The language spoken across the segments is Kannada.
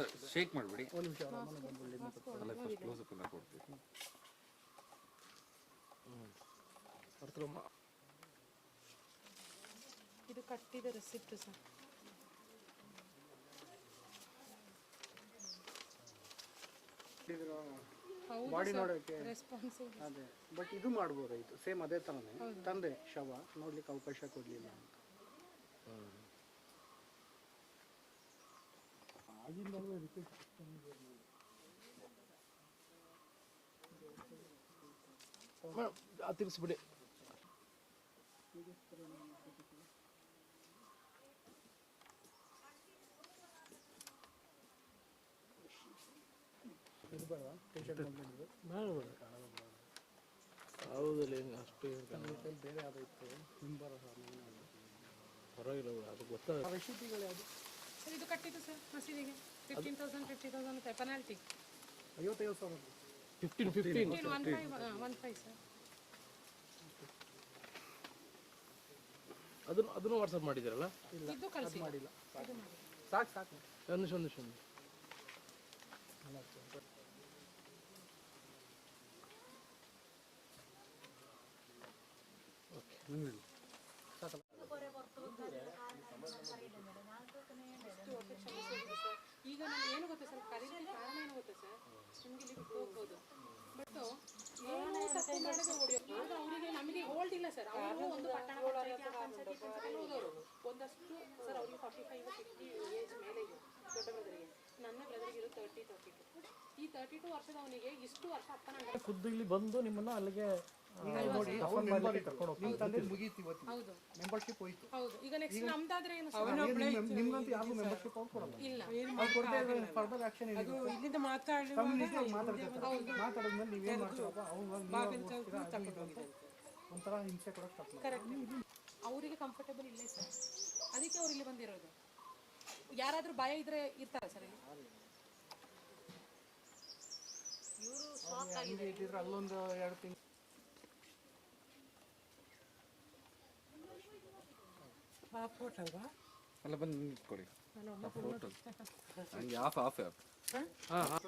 ಸರ್ ಶೇಕ್ ಮಾಡಿಬಿಡಿ. ಒಂದು ನಿಮಿಷ. ಅಲ್ಲ ಫಸ್ಟ್ ಎಲ್ಲ ಕೊಡ್ತೀವಿ. ಇದು ಕಟ್ಟಿದ ರೆಸಿಪ್ಟ್ ಸರ್. ಬಾಡಿ ಅದೇ. ಬಟ್ ಇದು ಮಾಡ್ಬೋದಾಯ್ತು. ಸೇಮ್ ಅದೇ ಥರನೇ ತಂದೆ ಶವ ನೋಡ್ಲಿಕ್ಕೆ ಅವಕಾಶ ಕೊಡಲಿಲ್ಲ ಅಂತ. ಆಗಿಂದಲೂ ರಿಪೀಟ್ ಬಂದ್ಬಿಟ್ಟಿದ್ರು ಹೌದಲ್ಲ ಹಿಂಗೆ ಬೇರೆ ಯಾವುದಾಯ್ತು ಹಿಂಬರ ಪರವಾಗಿಲ್ಲ ಬಿಡು, ಅದು ಗೊತ್ತಾಗ ರೆಸಿಪಿಗಳು ಯಾವುದು ಸರ್ ಇದು ಕಟ್ಟಿದ್ದು ಸರ್ ಮಸೀದಿಗೆ. Fifteen thousand fifty thousand penalty ಐವತ್ತೈದು ಸಾವಿರ. Fifteen fifteen one five one five sir ಅದನ್ನು ಅದನ್ನು ವಾಟ್ಸಪ್ ಮಾಡಿದ್ದೀರಲ್ಲ? ಇದು ಕಳಿಸಿ. ಮಾಡಿಲ್ಲ. ಸಾಕು ಸಾಕು. ಒಂದು ನಿಮಿಷ ಒಂದು ನಿಮಿಷ ಒಂದು ನಿಮಿಷ. ಈಗ ನಾನು ಏನು ಗೊತ್ತಾ ಸರ್ ಕರೀಲಿಕ್ಕೆ ಕಾರಣ ಏನು ಗೊತ್ತಾ ಸರ್ ಬಿಟ್ಟು ಹೋಗ್ಬೋದು ಬಟ್ ಏನು ಅವರಿಗೆ ನಮಗೆ ಹೋಲ್ಡ್ ಇಲ್ಲ ಸರ್ ಅವರು ಒಂದು ಪಟ್ಟಣ ಒಂದಷ್ಟು ಸರ್ ಅವ್ರಿಗೆ ಫಾರ್ಟಿ ಫೈವ್ ಫಿಫ್ಟಿ ಏಜ್ ಮೇಲೆ ಇದೆ ದೊಡ್ಡ ನನ್ನ ಖುದ್ದು ಇಲ್ಲಿ ಬಂದು ನಿಮ್ಮನ್ನ ಅಲ್ಲಿಗೆ ಮೆಂಬರ್ಶಿಪ್ ಹೋಯ್ತು. ಏನು ನಿಮ್ಗಂತೂ ಮೆಂಬರ್ಶಿಪ್ ಅವ್ರು ಕೊಡಲ್ಲ. ಅವ್ರು ಕೊಡದೆ ಫರ್ದರ್ ಆಕ್ಷನ್ ಮಾತಾಡಿದ್ಮೇಲೆ ನೀವೇನು ಮಾಡ್ತೀರಪ್ಪ ಅವ್ರು ಒಂಥರ ಹಿಂಸೆ ಕೊಡೋಕೆ ಕರೆಕ್ಟ್ ಅವರಿಗೆ ಕಂಫರ್ಟಬಲ್ ಇಲ್ಲ ಸರ್. ಅದಕ್ಕೆ ಅವ್ರು ಇಲ್ಲಿ ಬಂದಿರೋದು. ಯಾರಾದ್ರೂ ಭಯ ಇದ್ರೆ ಇರ್ತಾರ ಸರ್ ಇಲ್ಲಿ? ಹಂಗೆ ಇಟ್ಟಿದ್ರೆ ಅಲ್ಲೊಂದು ಎರಡು ತಿಂಗಳು ಅಲ್ವಾ? ಅಲ್ಲ ಬಂದು ನಿಂತ್ಕೊಳ್ಳಿ. ಫೋಟೋ ಹಂಗೆ ಆಫ್ ಆಫ್ ಆಫ್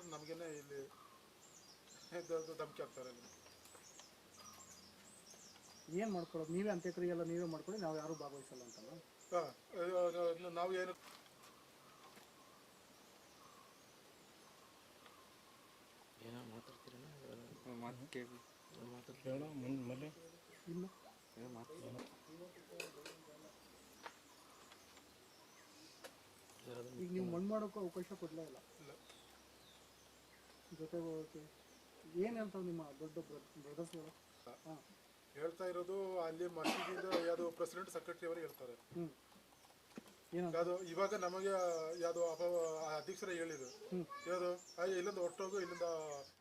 ನಮಗೇನೆ ಇಲ್ಲಿ ಧಮಕಿ ಏನು ಮಾಡ್ಕೊಳ್ಳೋದು ನೀವೇ ಅಂತ್ಯಕ್ರಿಯೆಲ್ಲ ನೀವೇ ಮಾಡ್ಕೊಳ್ಳಿ ನಾವು ಯಾರು ಭಾಗವಹಿಸಲ್ಲ ಅಂತಲ್ಲ ಹಾ, ನಾವು ಏನು ಈಗ ನೀವು ಮಣ್ಣು ಮಾಡೋಕ್ಕೂ ಅವಕಾಶ ಕೊಡಲೇ ಇಲ್ಲ ಜೊತೆ ಹೋಗೋಕ್ಕೆ ಏನು ಹೇಳ್ತಾವೆ ನಿಮ್ಮ ದೊಡ್ಡ ಬ್ರದರ್ಸ್ಗಳು ಹೇಳ್ತಾ ಇರೋದು ಅಲ್ಲಿ ಮಸೀದಿಯಿಂದ ಯಾವುದು ಪ್ರೆಸಿಡೆಂಟ್ ಸೆಕ್ರೆಟರಿ ಅವರು ಹೇಳ್ತಾರೆ ಯಾವುದು ಇವಾಗ ನಮಗೆ ಯಾವುದು ಅಧ್ಯಕ್ಷರೇ ಹೇಳಿದ್ರು ಯಾವುದು ಇಲ್ಲಿಂದ ಹೊರಟೋಗು, ಇಲ್ಲಿಂದ